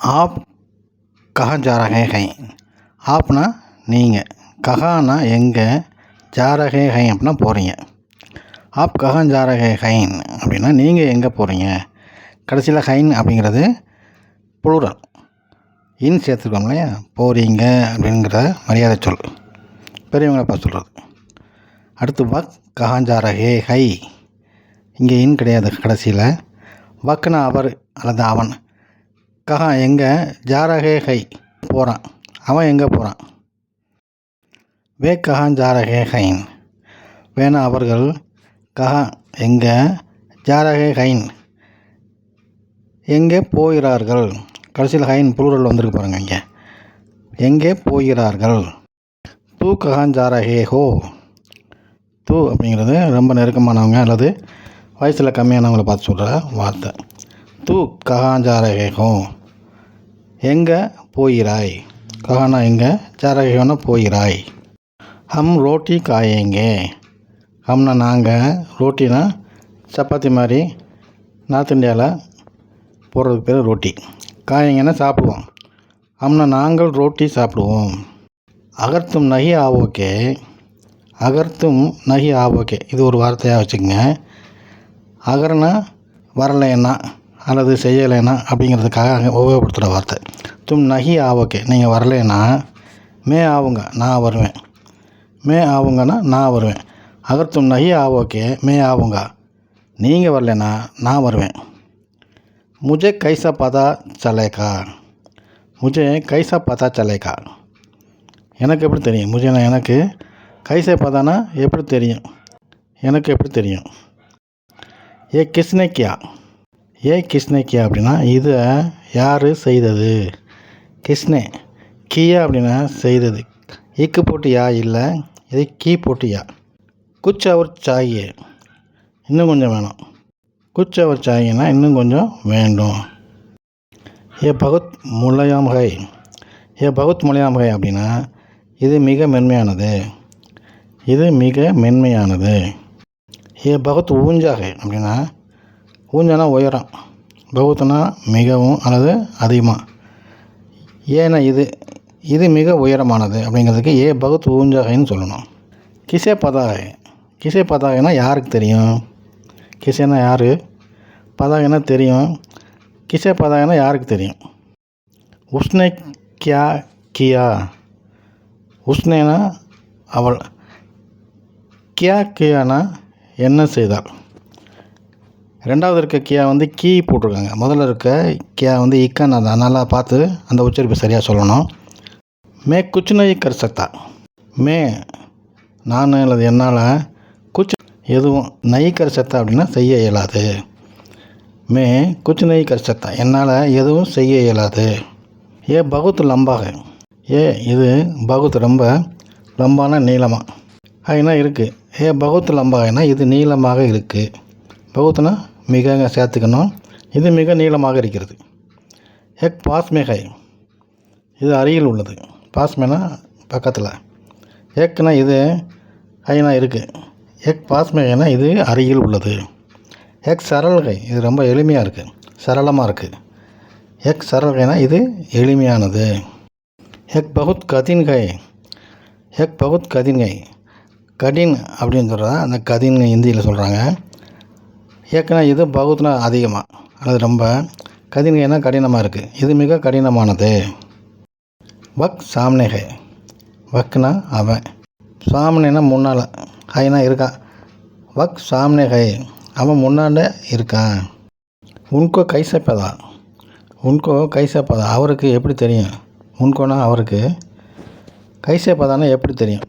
आप कहाँ जा रहे हैं ஆப்னா நீங்கள் கஹானா எங்கே ஜாரகே ஹை அப்படின்னா போகிறீங்க ஆப் கஹான் ஜாரகே ஹைன் அப்படின்னா நீங்கள் எங்கே போகிறீங்க கடைசியில் ஹைன் அப்படிங்கிறது புளூரல் இன் சேர்த்துருக்கோம் இல்லையா போகிறீங்க அப்படிங்கிற மரியாதை சொல் பெரியவங்களை பார்த்து சொல்கிறது அடுத்து வக் கஹான் ஜாரகே ஹை இங்கே இன் கிடையாது கடைசியில் வக்னா அவர் அல்லது அவன் கஹா எங்கே? ஜாரகே ஹை. போகிறான் அவன் எங்கே போகிறான் வே கஹான் ஜாரகே ஹைன். வேணா அவர்கள் கஹா எங்கே? ஜாரகே ஹைன். எங்கே போகிறார்கள்? கடைசியில் ஹைன் புளூரல் வந்திருக்கு பாருங்க இங்கே. எங்கே போகிறார்கள்? தூ கஹான் ஜாரகே ஹோ. தூ அப்படிங்கிறது ரொம்ப நெருக்கமானவங்க அல்லது வயசில் கம்மியானவங்களை பார்த்து சொல்கிற வார்த்தை. தூ கஹான் ஜாரகே ஹோ. எங்கே போகிறாய் காணா எங்கே? ஜாரகேனா போகிறாய் ஹம் ரோட்டி காயேங்கே. ஹம்னா நாங்கள் ரோட்டினா சப்பாத்தி மாதிரி நார்த் இந்தியாவில் போடுறதுக்கு பேர் ரோட்டி. காயங்கன்னா சாப்பிடுவோம். ஹம்னா நாங்கள் ரோட்டி சாப்பிடுவோம். அகர்த்தும் நகி ஆவோக்கே. அகர்த்தும் நகி ஆவோக்கே. இது ஒரு வார்த்தையாக வச்சுக்கோங்க. அகர்னா வரலைன்னா அல்லது செய்யலைன்னா அப்படிங்கிறதுக்காக அங்கே உபயோகப்படுத்துகிற வார்த்தை. தும் நகி ஆவோக்கே நீங்கள் வரலைன்னா மே ஆவுங்க நான் வருவேன். மே ஆவுங்கன்னா நான் வருவேன். அகர் தும் நகி ஆவோக்கே மே ஆவுங்க. நீங்கள் வரலைன்னா நான் வருவேன். முஜே கைசா பதா சலேக்கா முஜே கைசா பதா சலேக்கா எனக்கு எப்படி தெரியும்? முஜேனா எனக்கு கைசா பதானா எப்படி தெரியும்? எனக்கு எப்படி தெரியும்? ஏ கிஸ்னே கியா ஏ கிஸ்னே கியா அப்படின்னா இதை யார் செய்தது? கிஸ்னே கீயா அப்படின்னா செய்தது. இக்கு போட்டு யா இல்லை இது கீ போட்டு யா. குச் அவர் சாயே இன்னும் கொஞ்சம் வேணும். குச் அவர் சாயினா இன்னும் கொஞ்சம் வேண்டும். ஏ பகுத் முலையாம் ஹை ஏ பகுத் முலையாம் ஹை அப்படின்னா இது மிக மென்மையானது. இது மிக மென்மையானது. ஏ பகுத் ஊஞ்சா ஹை அப்படின்னா ஊஞ்சானா உயரம். பகுத்துனா மிகவும் அல்லது அதிகமாக ஏன்னா இது இது மிக உயரமானது அப்படிங்கிறதுக்கு ஏ பகுத் ஊஞ்சாகைன்னு சொல்லணும். கிசே பதாகை. கிசே பதாகைனா யாருக்கு தெரியும்? கிசேனா யார்? பதாகைனா தெரியும். கிசே பதாகைனா யாருக்கு தெரியும்? உஸ்னே கியா. கியா உஸ்னேனா அவள் கியா கியானா என்ன செய்தாள்? ரெண்டாவது இருக்க கியா வந்து கீ போட்டிருக்காங்க. முதல்ல இருக்க கியா வந்து இக்கான் அதை நல்லா பார்த்து அந்த உச்சரிப்பு சரியாக சொல்லணும். மே குச் நை கர் சக்தா. மே நான் அல்லது என்னால் குச் எதுவும் நை கர் அப்படின்னா செய்ய இயலாது. மே குச்சு நை கர் என்னால் எதுவும் செய்ய இயலாது. ஏ பகுத் லம்பாக. ஏ இது பகுத் ரொம்ப லம்பான நீளமாக அதுனா இருக்குது ஏ பகுத் லம்பாகனா இது நீளமாக இருக்குது பகுத்துனா மிக சேர்த்துக்கணும். இது மிக நீளமாக இருக்கிறது. எக் பாஸ்மேகை இது அருகில் உள்ளது. பாஸ்மேனா பக்கத்தில். எக்னா இது ஐனா இருக்குது எக் பாஸ்மேகைனா இது அருகில் உள்ளது. எக் சரல்கை இது ரொம்ப எளிமையாக இருக்குது சரளமாக இருக்குது எக் சரல்கைனா இது எளிமையானது. எக் பகுத் கதின்கை எக் பகுத் கதின்கை கடின் அப்படின்னு சொல்கிறதா அந்த கதின் ஹிந்தியில் சொல்கிறாங்க ஏற்கனவே இது பகுத்னா அதிகமாக அல்லது ரொம்ப கதினா கடினமாக இருக்குது இது மிக கடினமானது. வக் சாம்னேகை. வக்னா அவன் சாம்னேனா முன்னால். ஹைனா இருக்கான் வக் சாம்னேகை. அவன் முன்னாண்ட இருக்கான் உன்கோ கைசப்பதா. உன்கோ கைசப்பதா. அவருக்கு எப்படி தெரியும்? உன்கோனா அவருக்கு கைசப்பதானா எப்படி தெரியும்?